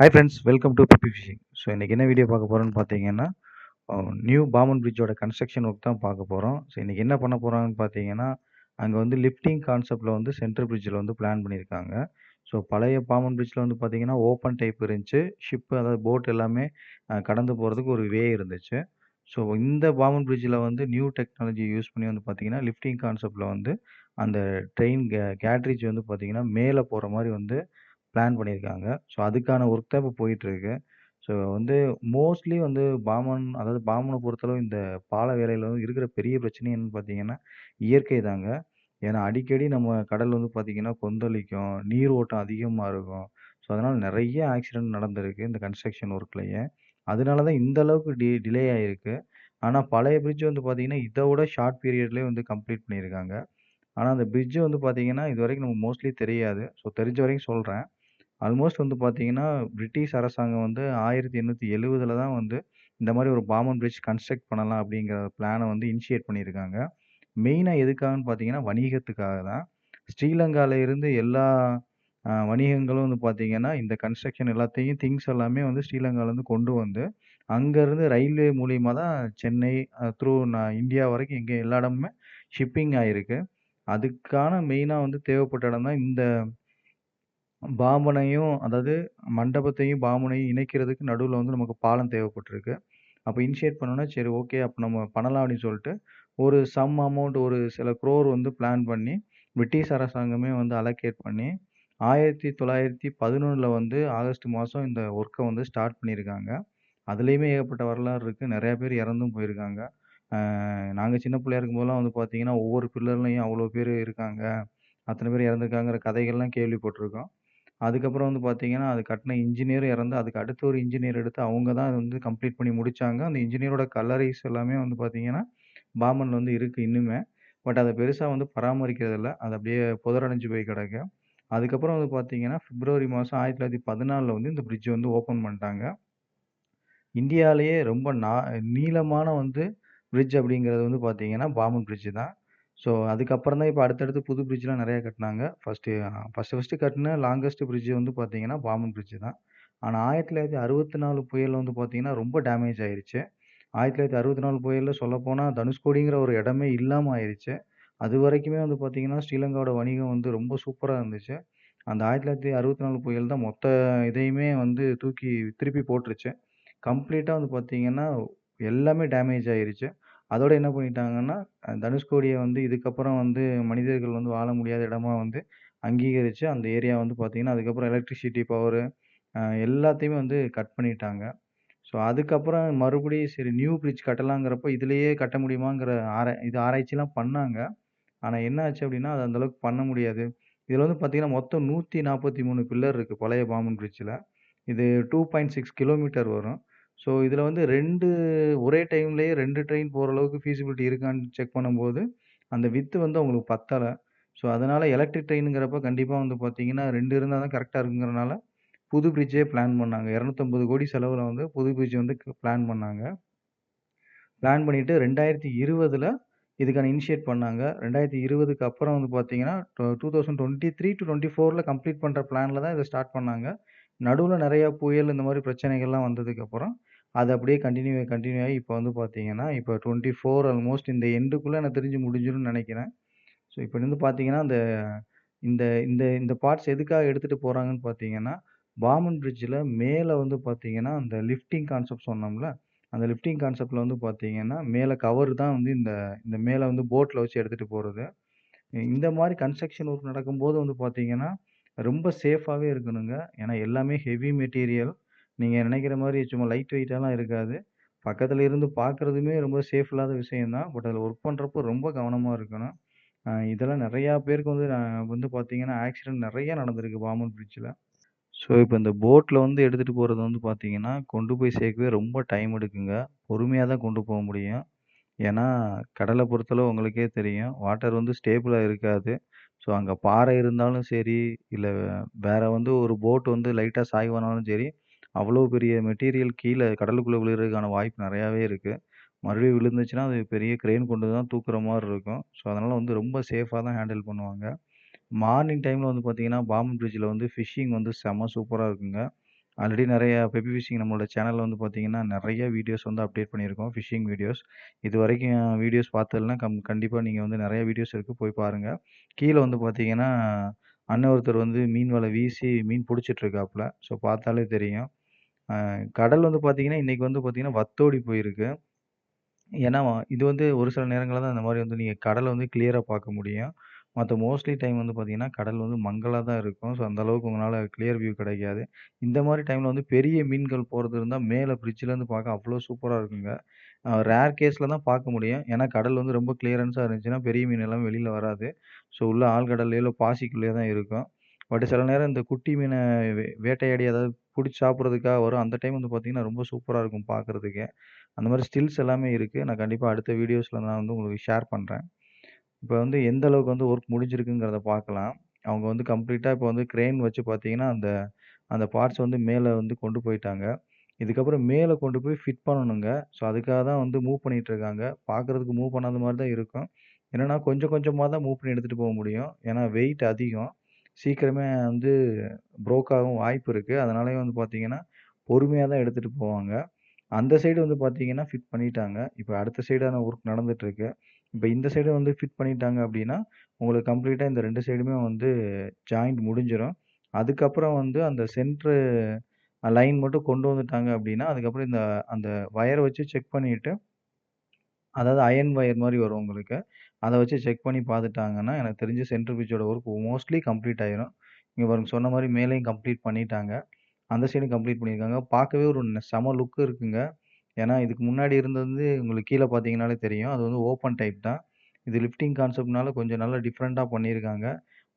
Hi friends welcome to BB fishing so இன்றைக்கி என்ன video பார்க்க போகிறோன்னு பார்த்தீங்கன்னா new Pamban bridge construction work தான் பார்க்க போகிறோம் ஸோ இன்றைக்கி என்ன பண்ண போகிறாங்கன்னு பார்த்தீங்கன்னா அங்கே வந்து லிஃப்டிங் கான்செப்டில் வந்து சென்ட்ரல் பிரிட்ஜில் வந்து பிளான் பண்ணியிருக்காங்க. ஸோ பழைய பாமன் பிரிட்ஜில் வந்து பார்த்தீங்கன்னா ஓப்பன் டைப் இருந்துச்சு. ஷிப்பு அதாவது போட் எல்லாமே கடந்து போகிறதுக்கு ஒரு வே இருந்துச்சு. ஸோ இந்த பாமன் பிரிட்ஜில் வந்து நியூ டெக்னாலஜி யூஸ் பண்ணி வந்து பார்த்தீங்கன்னா லிஃப்டிங் கான்செப்ட்டில் வந்து அந்த ட்ரெயின் கே கேட்ரேஜ் வந்து பார்த்திங்கன்னா மேலே போகிற மாதிரி வந்து பிளான் பண்ணியிருக்காங்க. ஸோ அதுக்கான ஒர்க் தான் இப்போ போயிட்டுருக்கு. ஸோ வந்து மோஸ்ட்லி வந்து பாமன் அதாவது பாமனை பொறுத்தளவு இந்த பால வேலையில் வந்து இருக்கிற பெரிய பிரச்சனை என்னன்னு பார்த்தீங்கன்னா இயற்கை தாங்க. ஏன்னா அடிக்கடி நம்ம கடல் வந்து பார்த்தீங்கன்னா கொந்தளிக்கும் நீர் ஓட்டம் அதிகமாக இருக்கும். ஸோ அதனால் நிறைய ஆக்சிடென்ட் நடந்திருக்கு இந்த கன்ஸ்ட்ரக்ஷன் ஒர்க்லேயே அதனால தான் இந்த அளவுக்கு டி டிலே ஆகிருக்கு ஆனால் பழைய பிரிட்ஜ் வந்து பார்த்தீங்கன்னா இதை விட ஷார்ட் பீரியட்லேயே வந்து கம்ப்ளீட் பண்ணியிருக்காங்க. ஆனால் அந்த பிரிட்ஜ் வந்து பார்த்தீங்கன்னா இது வரைக்கும் நமக்கு மோஸ்ட்லி தெரியாது. ஸோ தெரிஞ்ச வரைக்கும் சொல்கிறேன் ஆல்மோஸ்ட் வந்து பார்த்தீங்கன்னா பிரிட்டிஷ் அரசாங்கம் வந்து ஆயிரத்தி எண்ணூற்றி எழுவதில் தான் வந்து இந்த மாதிரி ஒரு பாமன் பிரிட்ஜ் கன்ஸ்ட்ரக்ட் பண்ணலாம் அப்படிங்கிற பிளானை வந்து இனிஷியேட் பண்ணியிருக்காங்க. மெயினாக எதுக்காகன்னு பார்த்தீங்கன்னா வணிகத்துக்காக தான். ஸ்ரீலங்கால இருந்து எல்லா வணிகங்களும் வந்து பார்த்தீங்கன்னா இந்த கன்ஸ்ட்ரக்ஷன் எல்லாத்தையும் திங்ஸ் எல்லாமே வந்து ஸ்ரீலங்காலேருந்து கொண்டு வந்து அங்கேருந்து ரயில்வே மூலியமாக தான் சென்னை த்ரூ நான் இந்தியா வரைக்கும் எங்கே எல்லா இடமுமே ஷிப்பிங் ஆகிருக்கு அதுக்கான மெயினாக வந்து தேவைப்பட்ட இடம் தான் இந்த பாம்பனையும் அதாவது மண்டபத்தையும் பாம்பனையும் இணைக்கிறதுக்கு நடுவில் வந்து நமக்கு பாலம் தேவைப்பட்டிருக்கு. அப்போ இனிஷியேட் பண்ணோன்னா சரி ஓகே அப்போ நம்ம பண்ணலாம் அப்படின்னு சொல்லிட்டு ஒரு சம் அமௌண்ட் ஒரு சில க்ரோர் வந்து பிளான் பண்ணி பிரிட்டிஷ் அரசாங்கமே வந்து அலோகேட் பண்ணி ஆயிரத்தி தொள்ளாயிரத்தி பதினொன்றில் வந்து ஆகஸ்ட் மாதம் இந்த ஒர்க்கை வந்து ஸ்டார்ட் பண்ணியிருக்காங்க. அதுலேயுமே ஏகப்பட்ட வரலாறு இருக்குது நிறையா பேர் இறந்தும் போயிருக்காங்க. நாங்கள் சின்ன பிள்ளையா இருக்கும்போதெல்லாம் வந்து பார்த்தீங்கன்னா ஒவ்வொரு பில்லர்லையும் அவ்வளோ பேர் இருக்காங்க. அத்தனை பேர் இறந்துருக்காங்கிற கதைகள்லாம் கேள்விப்பட்டிருக்கோம். அதுக்கப்புறம் வந்து பார்த்தீங்கன்னா அது கட்டின இன்ஜினியரும் இறந்து அதுக்கு அடுத்து ஒரு இன்ஜினியர் எடுத்து அவங்க தான் அது வந்து கம்ப்ளீட் பண்ணி முடிச்சாங்க. அந்த இன்ஜினியரோட கல்லறைஸ் எல்லாமே வந்து பார்த்தீங்கன்னா பாமனில் வந்து இருக்குது இன்னுமே. பட் அதை பெருசாக வந்து பராமரிக்கிறதில்ல அது அப்படியே புதரடைஞ்சு போய் கிடக்கு. அதுக்கப்புறம் வந்து பார்த்தீங்கன்னா பிப்ரவரி மாதம் ஆயிரத்தி தொள்ளாயிரத்தி பதினாலில் வந்து இந்த பிரிட்ஜ் வந்து ஓப்பன் பண்ணிட்டாங்க. இந்தியாவிலேயே ரொம்ப நா நீளமான வந்து பிரிட்ஜ் அப்படிங்கிறது வந்து பார்த்தீங்கன்னா பாமன் பிரிட்ஜ் தான். ஸோ அதுக்கப்புறம் தான் இப்போ அடுத்தடுத்து புது பிரிட்ஜ்லாம் நிறையா கட்டினாங்க. ஃபஸ்ட்டு ஃபஸ்ட்டு ஃபஸ்ட்டு கட்டின லாங்கஸ்ட் பிரிட்ஜ் வந்து பார்த்தீங்கன்னா பாம்பன் பிரிட்ஜ் தான். ஆனால் ஆயிரத்தி தொள்ளாயிரத்தி அறுபத்தி நாலு புயலில் வந்து பார்த்தீங்கன்னா ரொம்ப டேமேஜ் ஆயிடுச்சு ஆயிரத்தி தொள்ளாயிரத்தி அறுபத்தி நாலு புயலில் சொல்லப்போனால் தனுஷ்கோடிங்கிற ஒரு இடமே இல்லாமல் ஆயிடுச்சு அது வரைக்குமே வந்து பார்த்தீங்கன்னா ஸ்ரீலங்காவோட வணிகம் வந்து ரொம்ப சூப்பராக இருந்துச்சு. அந்த ஆயிரத்தி தொள்ளாயிரத்தி அறுபத்தி நாலு புயல் தான் மொத்த இதையுமே வந்து தூக்கி திருப்பி போட்டுருச்சு. கம்ப்ளீட்டாக வந்து பார்த்தீங்கன்னா எல்லாமே டேமேஜ் ஆயிருச்சு. அதோட என்ன பண்ணிட்டாங்கன்னா தனுஷ்கோடியை வந்து இதுக்கப்புறம் வந்து மனிதர்கள் வந்து வாழ முடியாத இடமா வந்து அங்கீகரித்து அந்த ஏரியா வந்து பார்த்திங்கன்னா அதுக்கப்புறம் எலக்ட்ரிசிட்டி பவரு எல்லாத்தையுமே வந்து கட் பண்ணிட்டாங்க. ஸோ அதுக்கப்புறம் மறுபடியும் சரி நியூ பிரிட்ஜ் கட்டலாங்கிறப்போ இதுலேயே கட்ட முடியுமாங்கிற ஆரா இது ஆராய்ச்சிலாம் பண்ணாங்க. ஆனால் என்ன ஆச்சு அப்படின்னா அது அந்தளவுக்கு பண்ண முடியாது. இதில் வந்து பார்த்திங்கன்னா மொத்தம் நூற்றி நாற்பத்தி மூணு பில்லர் இருக்குது பழைய பாம்பன் பிரிட்ஜில் இது டூ பாயிண்ட் சிக்ஸ் கிலோமீட்டர் வரும். ஸோ இதில் வந்து ரெண்டு ஒரே டைம்லேயே ரெண்டு ட்ரெயின் போகிற அளவுக்கு ஃபீஸிபிலிட்டி இருக்கான்னு செக் பண்ணும்போது அந்த வித்து வந்து அவங்களுக்கு பத்தலை. ஸோ அதனால் எலக்ட்ரிக் ட்ரெயினுங்கிறப்ப கண்டிப்பாக வந்து பார்த்தீங்கன்னா ரெண்டு இருந்தால் தான் கரெக்டாக இருக்குங்கிறனால புது பிரிட்ஜே பிளான் பண்ணாங்க. இரநூத்தம்பது கோடி செலவில் வந்து புது பிரிட்ஜ் வந்து பிளான் பண்ணாங்க. பிளான் பண்ணிவிட்டு ரெண்டாயிரத்தி இருபதில் இதுக்கான இனிஷியேட் பண்ணாங்க. ரெண்டாயிரத்தி இருபதுக்கு அப்புறம் வந்து பார்த்தீங்கன்னா two thousand twenty three to twenty ஃபோரில் கம்ப்ளீட் பண்ணுற பிளானில் தான் இதை ஸ்டார்ட் பண்ணாங்க. நடுவில் நிறையா புயல் இந்த மாதிரி பிரச்சனைகள்லாம் வந்ததுக்கப்புறம் அது அப்படியே கண்டினியூ கண்டினியூ ஆகி இப்போ வந்து பார்த்தீங்கன்னா இப்போ டுவெண்ட்டி ஃபோர் ஆல்மோஸ்ட் இந்த எண்டுக்குள்ளே எனக்கு தெரிஞ்சு முடிஞ்சிடும்னு நினைக்கிறேன். ஸோ இப்போ வந்து பார்த்தீங்கன்னா அந்த இந்த இந்த இந்த பார்ட்ஸ் எதுக்காக எடுத்துகிட்டு போகிறாங்கன்னு பார்த்தீங்கன்னா பாமன் பிரிட்ஜில் மேலே வந்து பார்த்தீங்கன்னா அந்த லிஃப்டிங் கான்செப்ட் சொன்னோம்ல அந்த லிஃப்டிங் கான்செப்டில் வந்து பார்த்தீங்கன்னா மேலே கவர் தான் வந்து இந்த இந்த மேலே வந்து போட்டில் வச்சு எடுத்துகிட்டு போகிறது இந்த மாதிரி கன்ஸ்ட்ரக்ஷன் ஒர்க் நடக்கும்போது வந்து பார்த்தீங்கன்னா ரொம்ப சேஃபாகவே இருக்கணுங்க. ஏன்னா எல்லாமே ஹெவி மெட்டீரியல் நீங்கள் நினைக்கிற மாதிரி சும்மா லைட் வெயிட்டாலாம் இருக்காது. பக்கத்தில் இருந்து பார்க்குறதுமே ரொம்ப சேஃப் இல்லாத விஷயந்தான் பட் அதில் ஒர்க் பண்ணுறப்போ ரொம்ப கவனமாக இருக்கணும். இதெல்லாம் நிறையா பேருக்கு வந்து நான் வந்து பார்த்தீங்கன்னா ஆக்சிடென்ட் நிறையா நடந்திருக்கு பாமன் பிரிட்ஜில் ஸோ இப்போ இந்த போட்டில் வந்து எடுத்துகிட்டு போகிறது வந்து பார்த்தீங்கன்னா கொண்டு போய் சேர்க்கவே ரொம்ப டைம் எடுக்குங்க. பொறுமையாக தான் கொண்டு போக முடியும். ஏன்னா கடலை பொறுத்தளவு உங்களுக்கே தெரியும். வாட்டர் வந்து ஸ்டேபிளாக இருக்காது. ஸோ அங்கே பாறை இருந்தாலும் சரி இல்லை வேற வந்து ஒரு போட் வந்து லைட்டாக சாய்வானாலும் சரி அவ்வளோ பெரிய மெட்டீரியல் கீழே கடலுக்குள்ளே விழுகிறதுக்கான வாய்ப்பு நிறையாவே இருக்குது மறுபடியும் விழுந்துச்சுன்னா அது பெரிய க்ரெயின் கொண்டு தான் தூக்குற மாதிரி இருக்கும் ஸோ அதனால் வந்து ரொம்ப சேஃபாக தான் ஹேண்டில் பண்ணுவாங்க மார்னிங் டைமில் வந்து பார்த்தீங்கன்னா பாம்பன் பிரிட்ஜில் வந்து ஃபிஷ்ஷிங் வந்து செம்ம சூப்பராக இருக்குங்க ஆல்ரெடி நிறைய பெப்பி ஃபிஷிங் நம்மளோட சேனலில் வந்து பார்த்தீங்கன்னா, நிறைய வீடியோஸ் வந்து அப்டேட் பண்ணியிருக்கோம். Fishing videos. இது வரைக்கும் வீடியோஸ் பார்த்ததில்னா கம் கண்டிப்பாக நீங்கள் வந்து நிறைய வீடியோஸ் இருக்குது போய் பாருங்கள் கீழே வந்து பார்த்தீங்கன்னா, அண்ணன் ஒருத்தர் வந்து மீன் வலை வீசி மீன் பிடிச்சிட்ருக்காப்புல ஸோ பார்த்தாலே தெரியும். கடல் வந்து பார்த்தீங்கன்னா, இன்னைக்கு வந்து பார்த்தீங்கன்னா, வத்தோடி போயிருக்கு. ஏன்னா, இது வந்து ஒரு சில நேரங்களில் தான் இந்த மாதிரி வந்து நீங்கள் கடலை வந்து கிளியராக பார்க்க முடியும். மற்ற மோஸ்ட்லி டைம் வந்து பார்த்தீங்கன்னா, கடல் வந்து மங்கலாக தான் இருக்கும். ஸோ அந்த அளவுக்கு கிளியர் வியூ கிடைக்காது. இந்த மாதிரி டைமில் வந்து பெரிய மீன்கள் போகிறது இருந்தால் மேலே பிரிட்ஜ்லேருந்து பார்க்க அவ்வளோ சூப்பராக இருக்குங்க. ரேர் கேஸில் தான் பார்க்க முடியும். ஏன்னா, கடல் வந்து ரொம்ப கிளியரன்ஸாக இருந்துச்சுன்னா, பெரிய மீன் எல்லாம் வெளியில் வராது. ஸோ உள்ள ஆழ்கடல்லையோ இல்ல பாசிக்குள்ளேயோ தான் இருக்கும். பட் சில நேரம் இந்த குட்டி மீனை வே வேட்டையாடி அதாவது புடிச்சு சாப்பிட்றதுக்காக வரும். அந்த டைம் வந்து பார்த்தீங்கன்னா, ரொம்ப சூப்பராக இருக்கும் பார்க்குறதுக்கு அந்த மாதிரி ஸ்டில்ஸ் எல்லாமே இருக்குது நான் கண்டிப்பாக அடுத்த வீடியோஸில் நான் வந்து உங்களுக்கு ஷேர் பண்ணுறேன் இப்போ வந்து எந்த அளவுக்கு வந்து ஒர்க் முடிஞ்சிருக்குங்கிறத பார்க்கலாம். அவங்க வந்து கம்ப்ளீட்டாக இப்போ வந்து க்ரெயின் வச்சு பார்த்தீங்கன்னா, அந்த அந்த பார்ட்ஸ் வந்து மேலே வந்து கொண்டு போயிட்டாங்க. இதுக்கப்புறம் மேலே கொண்டு போய் ஃபிட் பண்ணணுங்க. ஸோ அதுக்காக தான் வந்து மூவ் பண்ணிகிட்ருக்காங்க இருக்காங்க. பார்க்கறதுக்கு மூவ் பண்ணாத மாதிரி தான் இருக்கும். என்னன்னா, கொஞ்சம் கொஞ்சமாக தான் மூவ் பண்ணி எடுத்துகிட்டு போக முடியும். ஏன்னா வெயிட் அதிகம். சீக்கிரமே வந்து ப்ரோக் ஆகவும் வாய்ப்பு இருக்குது அதனாலேயே வந்து பார்த்தீங்கன்னா, பொறுமையாக தான் எடுத்துகிட்டு போவாங்க. அந்த சைடு வந்து பார்த்தீங்கன்னா, ஃபிட் பண்ணிட்டாங்க. இப்போ அடுத்த சைடான ஒர்க் நடந்துகிட்ருக்கு இப்போ இந்த சைடு வந்து ஃபிட் பண்ணிட்டாங்க அப்படின்னா உங்களுக்கு கம்ப்ளீட்டாக இந்த ரெண்டு சைடுமே வந்து ஜாயிண்ட் முடிஞ்சிடும் அதுக்கப்புறம் வந்து அந்த சென்ட்ரு லைன் மட்டும் கொண்டு வந்துட்டாங்க அப்படின்னா அதுக்கப்புறம் இந்த அந்த ஒயரை வச்சு செக் பண்ணிவிட்டு அதாவது அயர்ன் வயர் மாதிரி வரும் உங்களுக்கு. அதை வச்சு செக் பண்ணி பார்த்துட்டாங்கன்னா, எனக்கு தெரிஞ்சு சென்ட்ரு பிரிட்ஜோட ஒர்க் மோஸ்ட்லி கம்ப்ளீட் ஆயிரும். இங்கே பாருங்க சொன்ன மாதிரி மேலேயும் கம்ப்ளீட் பண்ணிட்டாங்க. அந்த சைடும் கம்ப்ளீட் பண்ணியிருக்காங்க. பார்க்கவே ஒரு செம லுக் இருக்குங்க. ஏன்னா, இதுக்கு முன்னாடி இருந்தது வந்து உங்களுக்கு கீழே பார்த்தீங்கன்னாலே தெரியும். அது வந்து ஓப்பன் டைப் தான். இது லிஃப்டிங் கான்செப்ட்னால கொஞ்சம் நல்லா டிஃப்ரெண்ட்டாக பண்ணியிருக்காங்க.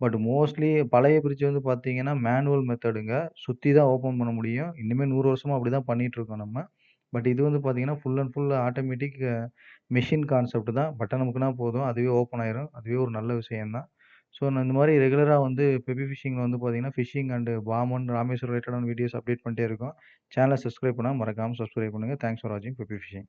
பட் மோஸ்ட்லி பழைய பிரிட்ஜ் வந்து பார்த்தீங்கன்னா, மேனுவல் மெத்தடுங்க. சுற்றி தான் ஓப்பன் பண்ண முடியும். இன்னுமே நூறு வருஷமாக அப்படி தான் பண்ணிகிட்ருக்கோம் நம்ம. பட் இது வந்து பார்த்தீங்கன்னா, full and full automatic machine concept தான். பட்டன் அமுக்குனா போதும். அதுவே ஓப்பன் ஆயிரும். அதுவே ஒரு நல்ல விஷயம் தான். ஸோ நான் இந்த மாதிரி ரெகுலராக வந்து பெப்பி ஃபிஷிங்ல வந்து பார்த்தீங்கன்னா, ஃபிஷிங் அண்ட் பாமன், ராமேஸ்வரம் ரிலேட்டடான வீடியோஸ் அப்டேட் பண்ணிட்டே இருக்கோம். சேனலை சப்ஸ்கிரைப் பண்ணால் மறக்காமல் சப்ஸ்கிரைப் பண்ணுங்க. தேங்க்ஸ் ஃபார் வாட்சிங் பெப்பி ஃபிஷிங்.